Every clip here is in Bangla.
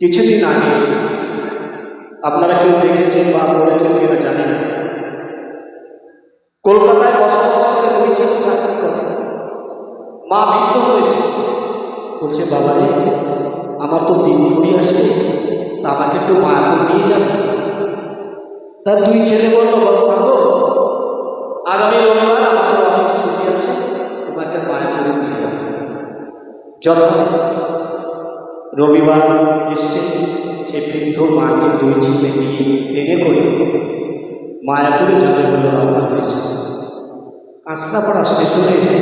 কিছুদিন আগে আপনারা কেউ দেখেছেন বা বলেছেন কিনা জানি না। কলকাতায় বসবাস করে দুই চাকরি করে। মা বৃদ্ধ হয়েছে। বলছে, বাবা রে, আমার তো দিন ফুরি আসছে, তা আমাকে একটু মায়াপুর নিয়ে যাবে তার দুই ছেলে বলল, বাবা গো আগামী রবিবার আমাদের অফিস ছুটি আছে, তোমাকে মায়াপুরে নিয়ে যাবে। যথা রবিবার এসছে সে বৃদ্ধ মাকে দুই ছেলে নিয়ে ট্রেনে করে মায়াপুরে যাবে বলে রওনা হয়েছে। কাঁচরাপাড়া স্টেশনে এসে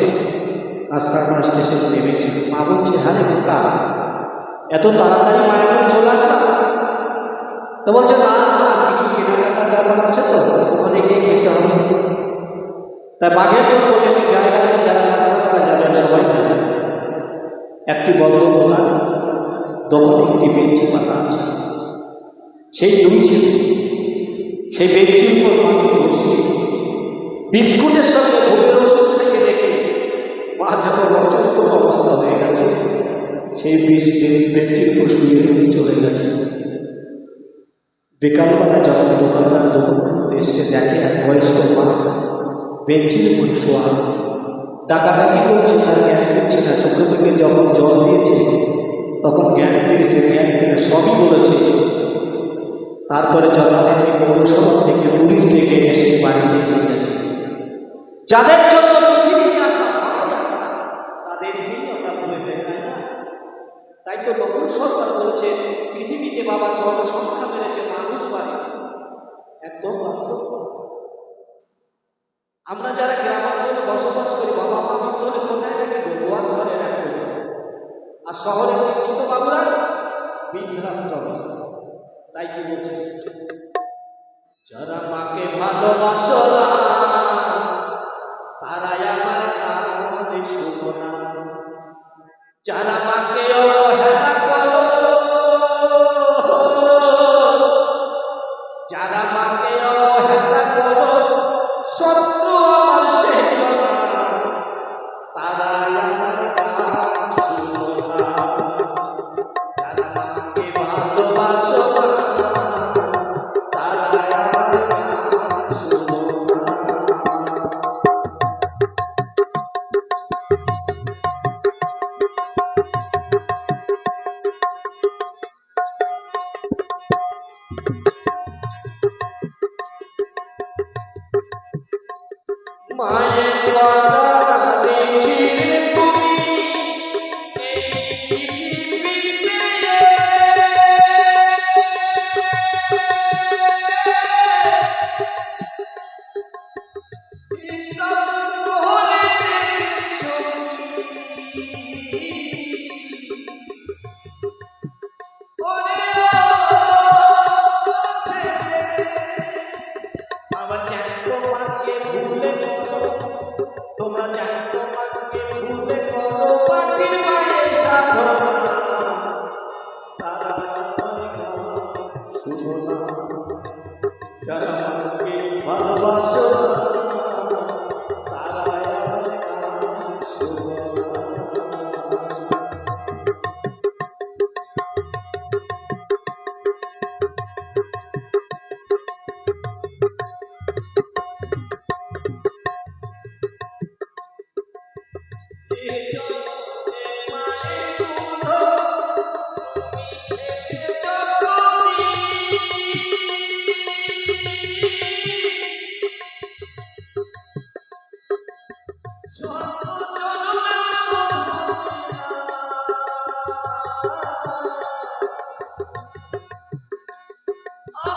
কাঁচরাপাড়া স্টেশনে নেমেছে। মা বলছে হ্যাঁ বোকা, এত তাড়াতাড়ি মায়াপুরে চলে আসলাম? তো বলছে, না, কিছু কেনাকাটার ব্যাপার আছে তো গিয়ে খেতে হবে। তা বাঘের সেই ছেলে। সেই বেঞ্চির উপর বিস্কুটের সঙ্গে ভোগের ওষুধ থেকে দেখে মা যখন অচন্ত অবস্থা হয়ে গেছে, সেই বেশ- উপর শুয়ে চলে গেছে। বিকালবেলা যখন দোকানদার দোকান এসে দেখে, এক বয়স্ক মা বেঞ্চির উপর শোয়া। ডাকাডাকি করছে, তার জ্ঞান ফিরছে না। চোখে থেকে যখন জল দিয়েছে, তখন জ্ঞান ফিরেছে। জ্ঞান ফিরে সবই বলেছে তারপরে যথারীতি পৌরসভা থেকে পুলিশ ডেকে এসে বাড়িতে নিয়ে গেছে। যাদের জন্য পৃথিবীতে আসা তাদের আমরা তাই তো নতুন সরকার বলেছে, পৃথিবীতে বাবা জনসংখ্যা বেড়েছে মানুষ বাড়ে। একদম বাস্তব আমরা যারা গ্রামাঞ্চলে বসবাস করি, বাবা মা মৃত্যুলে কোথায় থাকে গোয়ার ঘরে রাখবে আর শহরের শিক্ষিত বাবুরা বৃদ্ধাশ্রমে। তাই কি বলছে যারা মাকে ভালোবাসো মায়ের বাগানে ছিলে তুমি a cama.